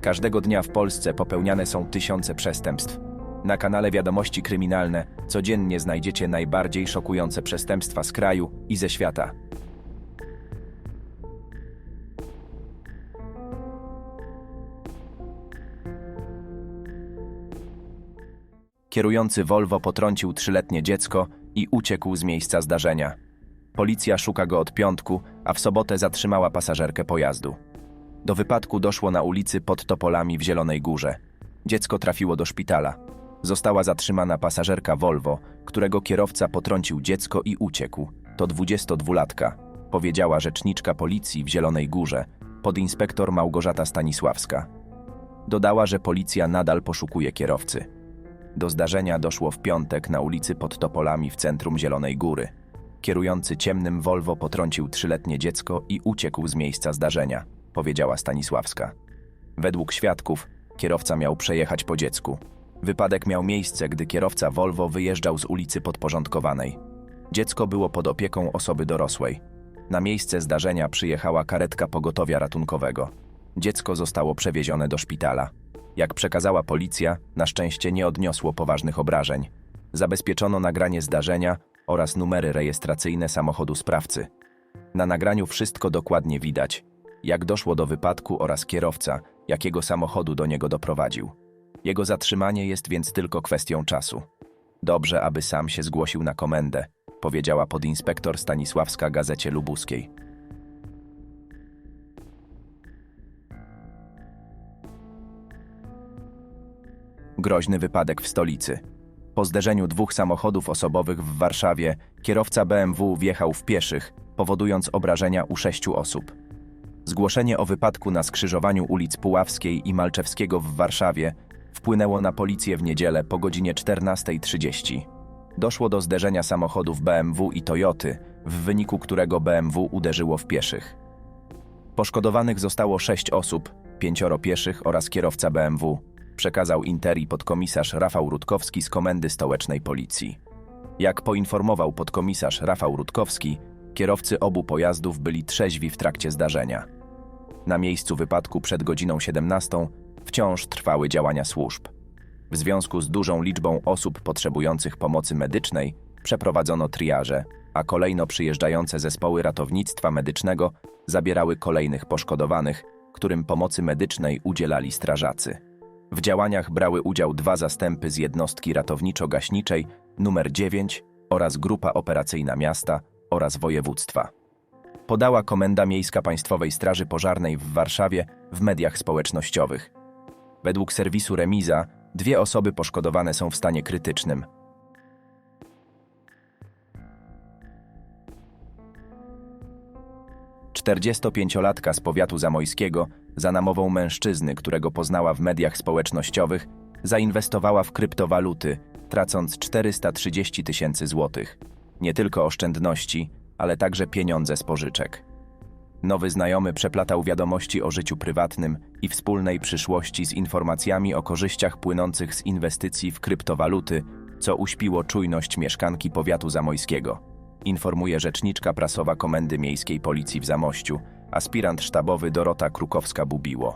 Każdego dnia w Polsce popełniane są tysiące przestępstw. Na kanale Wiadomości Kryminalne codziennie znajdziecie najbardziej szokujące przestępstwa z kraju i ze świata. Kierujący Volvo potrącił trzyletnie dziecko i uciekł z miejsca zdarzenia. Policja szuka go od piątku, a w sobotę zatrzymała pasażerkę pojazdu. Do wypadku doszło na ulicy pod Topolami w Zielonej Górze. Dziecko trafiło do szpitala. Została zatrzymana pasażerka Volvo, którego kierowca potrącił dziecko i uciekł. To 22-latka, powiedziała rzeczniczka policji w Zielonej Górze, podinspektor Małgorzata Stanisławska. Dodała, że policja nadal poszukuje kierowcy. Do zdarzenia doszło w piątek na ulicy pod Topolami w centrum Zielonej Góry. Kierujący ciemnym Volvo potrącił trzyletnie dziecko i uciekł z miejsca zdarzenia, powiedziała Stanisławska. Według świadków, kierowca miał przejechać po dziecku. Wypadek miał miejsce, gdy kierowca Volvo wyjeżdżał z ulicy podporządkowanej. Dziecko było pod opieką osoby dorosłej. Na miejsce zdarzenia przyjechała karetka pogotowia ratunkowego. Dziecko zostało przewiezione do szpitala. Jak przekazała policja, na szczęście nie odniosło poważnych obrażeń. Zabezpieczono nagranie zdarzenia oraz numery rejestracyjne samochodu sprawcy. Na nagraniu wszystko dokładnie widać, jak doszło do wypadku oraz kierowca, jakiego samochodu do niego doprowadził. Jego zatrzymanie jest więc tylko kwestią czasu. Dobrze, aby sam się zgłosił na komendę, powiedziała podinspektor Stanisławska Gazecie Lubuskiej. Groźny wypadek w stolicy. Po zderzeniu dwóch samochodów osobowych w Warszawie kierowca BMW wjechał w pieszych, powodując obrażenia u sześciu osób. Zgłoszenie o wypadku na skrzyżowaniu ulic Puławskiej i Malczewskiego w Warszawie wpłynęło na policję w niedzielę po godzinie 14.30. Doszło do zderzenia samochodów BMW i Toyoty, w wyniku którego BMW uderzyło w pieszych. Poszkodowanych zostało sześć osób, pięcioro pieszych oraz kierowca BMW, przekazał Interi podkomisarz Rafał Rutkowski z Komendy Stołecznej Policji. Jak poinformował podkomisarz Rafał Rutkowski, kierowcy obu pojazdów byli trzeźwi w trakcie zdarzenia. Na miejscu wypadku przed godziną 17 wciąż trwały działania służb. W związku z dużą liczbą osób potrzebujących pomocy medycznej przeprowadzono triaże, a kolejno przyjeżdżające zespoły ratownictwa medycznego zabierały kolejnych poszkodowanych, którym pomocy medycznej udzielali strażacy. W działaniach brały udział dwa zastępy z jednostki ratowniczo-gaśniczej numer 9 oraz grupa operacyjna miasta oraz województwa. Podała Komenda Miejska Państwowej Straży Pożarnej w Warszawie w mediach społecznościowych. Według serwisu Remiza dwie osoby poszkodowane są w stanie krytycznym. Czterdziestopięciolatka z powiatu zamojskiego, za namową mężczyzny, którego poznała w mediach społecznościowych, zainwestowała w kryptowaluty, tracąc 430 tysięcy złotych. Nie tylko oszczędności, ale także pieniądze z pożyczek. Nowy znajomy przeplatał wiadomości o życiu prywatnym i wspólnej przyszłości z informacjami o korzyściach płynących z inwestycji w kryptowaluty, co uśpiło czujność mieszkanki powiatu zamojskiego. Informuje rzeczniczka prasowa Komendy Miejskiej Policji w Zamościu, aspirant sztabowy Dorota Krukowska-Bubiło.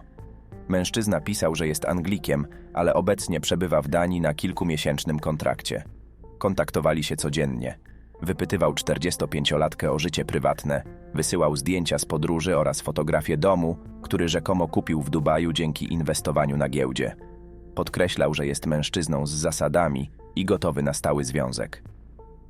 Mężczyzna pisał, że jest Anglikiem, ale obecnie przebywa w Danii na kilkumiesięcznym kontrakcie. Kontaktowali się codziennie. Wypytywał 45-latkę o życie prywatne, wysyłał zdjęcia z podróży oraz fotografie domu, który rzekomo kupił w Dubaju dzięki inwestowaniu na giełdzie. Podkreślał, że jest mężczyzną z zasadami i gotowy na stały związek.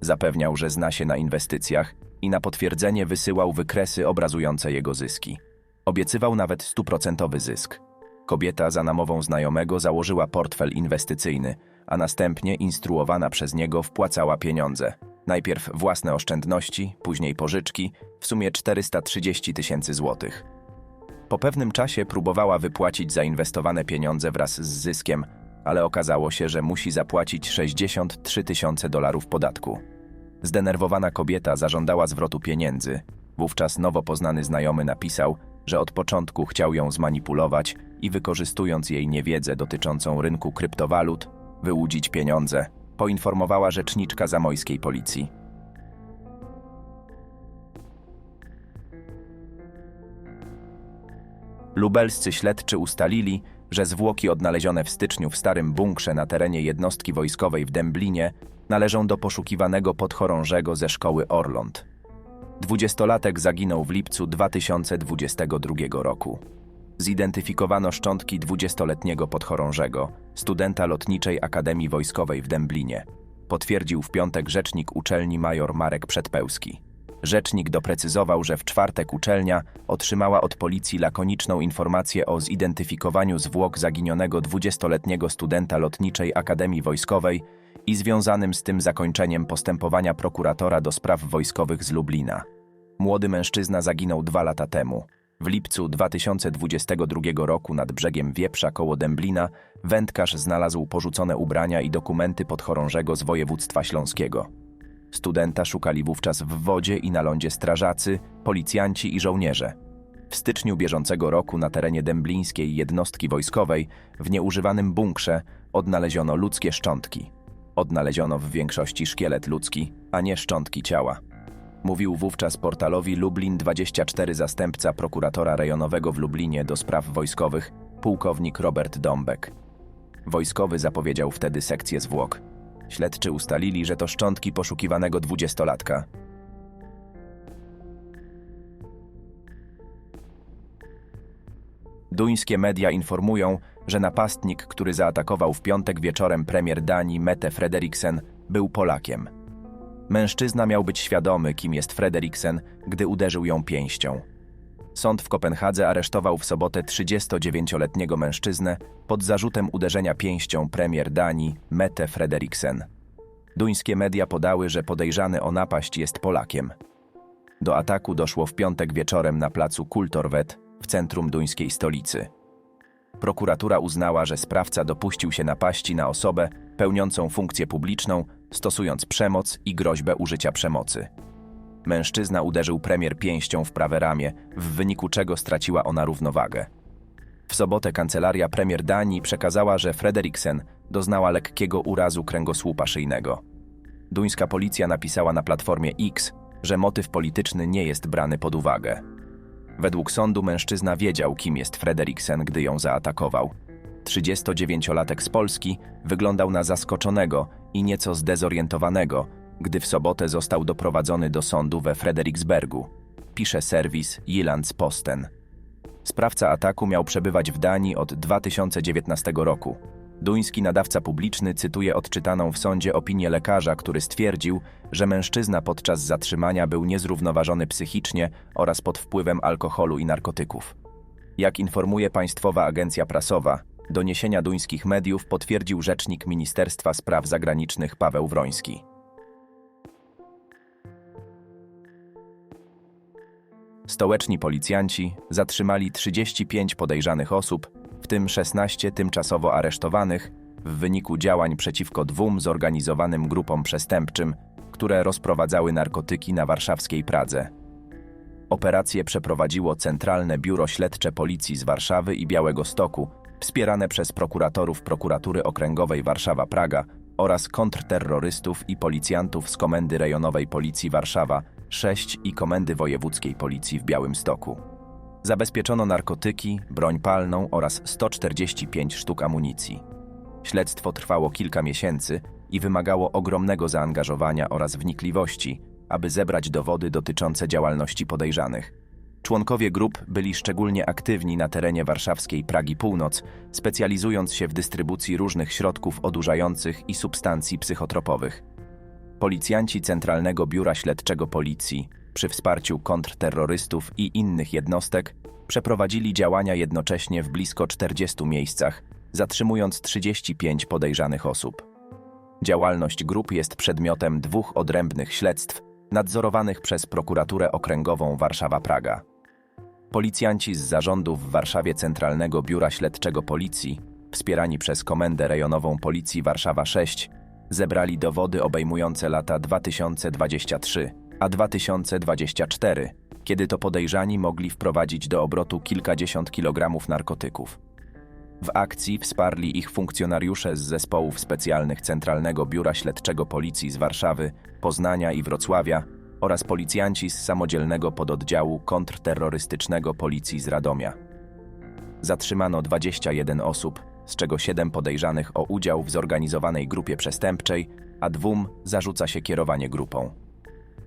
Zapewniał, że zna się na inwestycjach i na potwierdzenie wysyłał wykresy obrazujące jego zyski. Obiecywał nawet stuprocentowy zysk. Kobieta za namową znajomego założyła portfel inwestycyjny, a następnie instruowana przez niego wpłacała pieniądze. Najpierw własne oszczędności, później pożyczki, w sumie 430 tysięcy złotych. Po pewnym czasie próbowała wypłacić zainwestowane pieniądze wraz z zyskiem, ale okazało się, że musi zapłacić 63 tysiące dolarów podatku. Zdenerwowana kobieta zażądała zwrotu pieniędzy. Wówczas nowo poznany znajomy napisał, że od początku chciał ją zmanipulować i wykorzystując jej niewiedzę dotyczącą rynku kryptowalut, wyłudzić pieniądze, poinformowała rzeczniczka zamojskiej policji. Lubelscy śledczy ustalili, że zwłoki odnalezione w styczniu w starym bunkrze na terenie jednostki wojskowej w Dęblinie należą do poszukiwanego podchorążego ze szkoły Orląt. Dwudziestolatek zaginął w lipcu 2022 roku. Zidentyfikowano szczątki dwudziestoletniego podchorążego, studenta Lotniczej Akademii Wojskowej w Dęblinie. Potwierdził w piątek rzecznik uczelni major Marek Przedpełski. Rzecznik doprecyzował, że w czwartek uczelnia otrzymała od policji lakoniczną informację o zidentyfikowaniu zwłok zaginionego dwudziestoletniego studenta Lotniczej Akademii Wojskowej i związanym z tym zakończeniem postępowania prokuratora do spraw wojskowych z Lublina. Młody mężczyzna zaginął dwa lata temu. W lipcu 2022 roku nad brzegiem Wieprza koło Dęblina wędkarz znalazł porzucone ubrania i dokumenty podchorążego z województwa śląskiego. Studenta szukali wówczas w wodzie i na lądzie strażacy, policjanci i żołnierze. W styczniu bieżącego roku na terenie dęblińskiej jednostki wojskowej w nieużywanym bunkrze odnaleziono ludzkie szczątki. Odnaleziono w większości szkielet ludzki, a nie szczątki ciała. Mówił wówczas portalowi Lublin24 zastępca prokuratora rejonowego w Lublinie do spraw wojskowych, pułkownik Robert Dąbek. Wojskowy zapowiedział wtedy sekcję zwłok. Śledczy ustalili, że to szczątki poszukiwanego dwudziestolatka. Duńskie media informują, że napastnik, który zaatakował w piątek wieczorem premier Danii Mette Frederiksen, był Polakiem. Mężczyzna miał być świadomy, kim jest Frederiksen, gdy uderzył ją pięścią. Sąd w Kopenhadze aresztował w sobotę 39-letniego mężczyznę pod zarzutem uderzenia pięścią premier Danii Mette Frederiksen. Duńskie media podały, że podejrzany o napaść jest Polakiem. Do ataku doszło w piątek wieczorem na placu Kultorvet w centrum duńskiej stolicy. Prokuratura uznała, że sprawca dopuścił się napaści na osobę pełniącą funkcję publiczną, stosując przemoc i groźbę użycia przemocy. Mężczyzna uderzył premier pięścią w prawe ramię, w wyniku czego straciła ona równowagę. W sobotę kancelaria premier Danii przekazała, że Frederiksen doznała lekkiego urazu kręgosłupa szyjnego. Duńska policja napisała na platformie X, że motyw polityczny nie jest brany pod uwagę. Według sądu mężczyzna wiedział, kim jest Frederiksen, gdy ją zaatakował. 39-latek z Polski wyglądał na zaskoczonego i nieco zdezorientowanego, gdy w sobotę został doprowadzony do sądu we Frederiksbergu, pisze serwis Jyllands-Posten. Sprawca ataku miał przebywać w Danii od 2019 roku. Duński nadawca publiczny cytuje odczytaną w sądzie opinię lekarza, który stwierdził, że mężczyzna podczas zatrzymania był niezrównoważony psychicznie oraz pod wpływem alkoholu i narkotyków. Jak informuje państwowa agencja prasowa, doniesienia duńskich mediów potwierdził rzecznik Ministerstwa Spraw Zagranicznych Paweł Wroński. Stołeczni policjanci zatrzymali 35 podejrzanych osób, w tym 16 tymczasowo aresztowanych, w wyniku działań przeciwko dwóm zorganizowanym grupom przestępczym, które rozprowadzały narkotyki na warszawskiej Pradze. Operację przeprowadziło Centralne Biuro Śledcze Policji z Warszawy i Białego Stoku, wspierane przez prokuratorów Prokuratury Okręgowej Warszawa-Praga oraz kontrterrorystów i policjantów z Komendy Rejonowej Policji Warszawa 6 i Komendy Wojewódzkiej Policji w Białymstoku. Zabezpieczono narkotyki, broń palną oraz 145 sztuk amunicji. Śledztwo trwało kilka miesięcy i wymagało ogromnego zaangażowania oraz wnikliwości, aby zebrać dowody dotyczące działalności podejrzanych. Członkowie grup byli szczególnie aktywni na terenie warszawskiej Pragi Północ, specjalizując się w dystrybucji różnych środków odurzających i substancji psychotropowych. Policjanci Centralnego Biura Śledczego Policji, przy wsparciu kontrterrorystów i innych jednostek, przeprowadzili działania jednocześnie w blisko 40 miejscach, zatrzymując 35 podejrzanych osób. Działalność grup jest przedmiotem dwóch odrębnych śledztw nadzorowanych przez prokuraturę okręgową Warszawa-Praga. Policjanci z zarządu w Warszawie Centralnego Biura Śledczego Policji, wspierani przez Komendę Rejonową Policji Warszawa 6, zebrali dowody obejmujące lata 2023 a 2024, kiedy to podejrzani mogli wprowadzić do obrotu kilkadziesiąt kilogramów narkotyków. W akcji wsparli ich funkcjonariusze z zespołów specjalnych Centralnego Biura Śledczego Policji z Warszawy, Poznania i Wrocławia oraz policjanci z samodzielnego pododdziału kontrterrorystycznego Policji z Radomia. Zatrzymano 21 osób, z czego 7 podejrzanych o udział w zorganizowanej grupie przestępczej, a dwóm zarzuca się kierowanie grupą.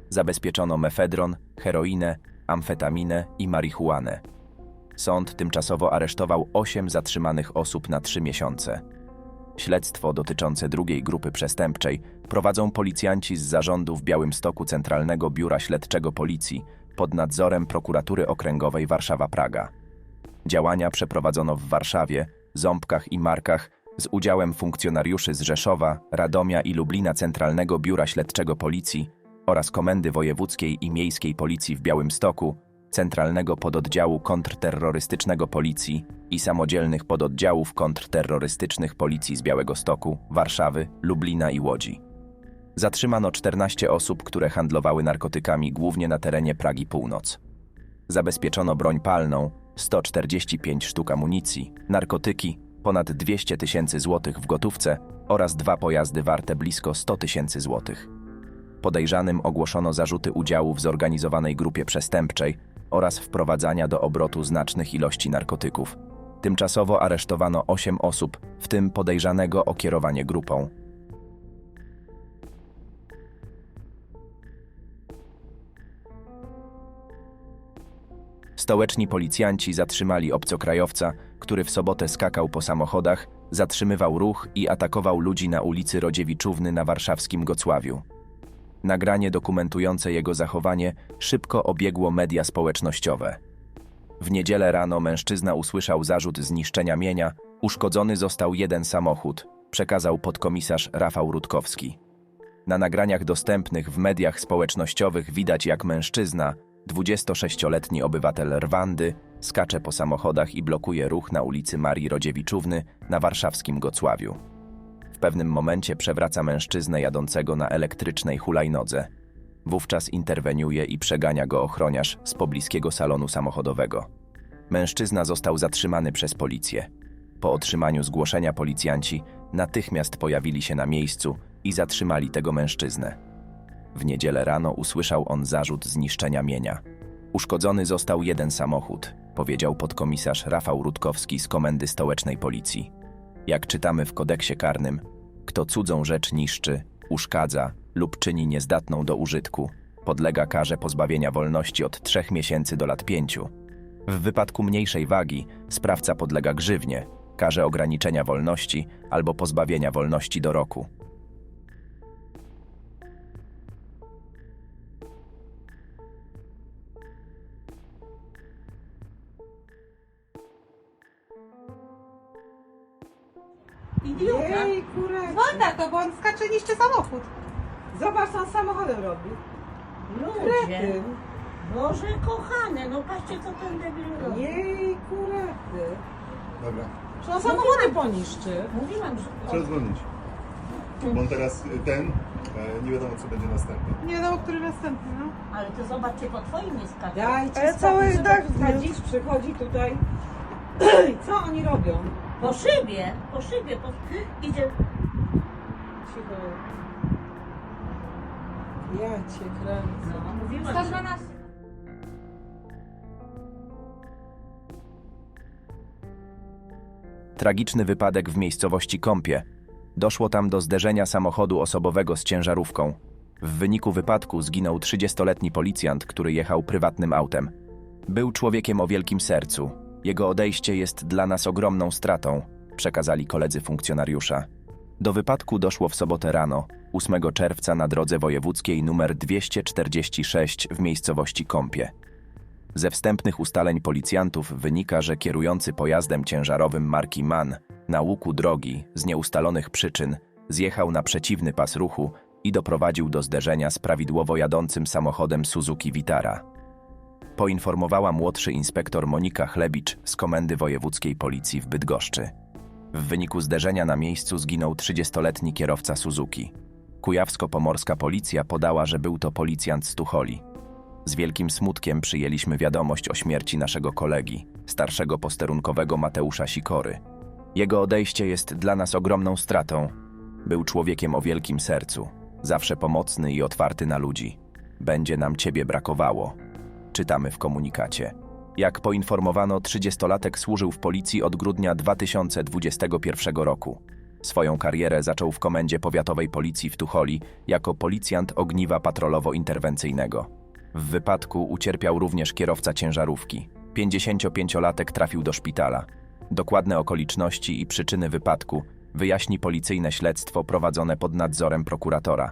Zabezpieczono mefedron, heroinę, amfetaminę i marihuanę. Sąd tymczasowo aresztował 8 zatrzymanych osób na 3 miesiące. Śledztwo dotyczące drugiej grupy przestępczej prowadzą policjanci z zarządu w Białymstoku Centralnego Biura Śledczego Policji pod nadzorem Prokuratury Okręgowej Warszawa-Praga. Działania przeprowadzono w Warszawie, Ząbkach i Markach z udziałem funkcjonariuszy z Rzeszowa, Radomia i Lublina Centralnego Biura Śledczego Policji oraz Komendy Wojewódzkiej i Miejskiej Policji w Białymstoku, Centralnego Pododdziału Kontrterrorystycznego Policji i samodzielnych pododdziałów kontrterrorystycznych Policji z Białegostoku, Warszawy, Lublina i Łodzi. Zatrzymano 14 osób, które handlowały narkotykami głównie na terenie Pragi Północ. Zabezpieczono broń palną, 145 sztuk amunicji, narkotyki, ponad 200 tysięcy złotych w gotówce oraz dwa pojazdy warte blisko 100 tysięcy złotych. Podejrzanym ogłoszono zarzuty udziału w zorganizowanej grupie przestępczej oraz wprowadzania do obrotu znacznych ilości narkotyków. Tymczasowo aresztowano 8 osób, w tym podejrzanego o kierowanie grupą. Stołeczni policjanci zatrzymali obcokrajowca, który w sobotę skakał po samochodach, zatrzymywał ruch i atakował ludzi na ulicy Rodziewiczówny na warszawskim Gocławiu. Nagranie dokumentujące jego zachowanie szybko obiegło media społecznościowe. W niedzielę rano mężczyzna usłyszał zarzut zniszczenia mienia, uszkodzony został jeden samochód, przekazał podkomisarz Rafał Rutkowski. Na nagraniach dostępnych w mediach społecznościowych widać jak mężczyzna, 26-letni obywatel Rwandy, skacze po samochodach i blokuje ruch na ulicy Marii Rodziewiczówny na warszawskim Gocławiu. W pewnym momencie przewraca mężczyznę jadącego na elektrycznej hulajnodze. Wówczas interweniuje i przegania go ochroniarz z pobliskiego salonu samochodowego. Mężczyzna został zatrzymany przez policję. Po otrzymaniu zgłoszenia policjanci natychmiast pojawili się na miejscu i zatrzymali tego mężczyznę. W niedzielę rano usłyszał on zarzut zniszczenia mienia. Uszkodzony został jeden samochód, powiedział podkomisarz Rafał Rutkowski z Komendy Stołecznej Policji. Jak czytamy w kodeksie karnym, kto cudzą rzecz niszczy, uszkadza lub czyni niezdatną do użytku, podlega karze pozbawienia wolności od 3 miesięcy do lat 5. W wypadku mniejszej wagi sprawca podlega grzywnie, karze ograniczenia wolności albo pozbawienia wolności do roku. To, bo on skacze niszczy samochód. Zobacz, co on samochodem robi. Ludzie. Kretyn. Boże kochane, no patrzcie co ten debil robi. Jej, kurety. Dobra, Że on samochody poniszczy. Mówiłam, że... trzeba dzwonić. Bo on teraz y, ten, e, nie wiadomo co będzie następne. Nie wiadomo, który następny, no. Ale to zobaczcie, po twoim nie skacze. Dajcie Ale spokój, cały żeby dach wchodzić, przychodzi tutaj. Co oni robią? Po szybie, po szybie, po... idzie... Ja cię kręcę. No, mówiłam, że... 112. Tragiczny wypadek w miejscowości Kąpie. Doszło tam do zderzenia samochodu osobowego z ciężarówką. W wyniku wypadku zginął 30-letni policjant, który jechał prywatnym autem. Był człowiekiem o wielkim sercu. Jego odejście jest dla nas ogromną stratą, przekazali koledzy funkcjonariusza. Do wypadku doszło w sobotę rano, 8 czerwca na drodze wojewódzkiej nr 246 w miejscowości Kąpie. Ze wstępnych ustaleń policjantów wynika, że kierujący pojazdem ciężarowym marki MAN na łuku drogi z nieustalonych przyczyn zjechał na przeciwny pas ruchu i doprowadził do zderzenia z prawidłowo jadącym samochodem Suzuki Vitara. Poinformowała młodszy inspektor Monika Chlebicz z Komendy Wojewódzkiej Policji w Bydgoszczy. W wyniku zderzenia na miejscu zginął 30-letni kierowca Suzuki. Kujawsko-pomorska policja podała, że był to policjant z Tucholi. Z wielkim smutkiem przyjęliśmy wiadomość o śmierci naszego kolegi, starszego posterunkowego Mateusza Sikory. Jego odejście jest dla nas ogromną stratą. Był człowiekiem o wielkim sercu, zawsze pomocny i otwarty na ludzi. Będzie nam ciebie brakowało. Czytamy w komunikacie. Jak poinformowano, 30-latek służył w policji od grudnia 2021 roku. Swoją karierę zaczął w Komendzie Powiatowej Policji w Tucholi jako policjant ogniwa patrolowo-interwencyjnego. W wypadku ucierpiał również kierowca ciężarówki. 55-latek trafił do szpitala. Dokładne okoliczności i przyczyny wypadku wyjaśni policyjne śledztwo prowadzone pod nadzorem prokuratora.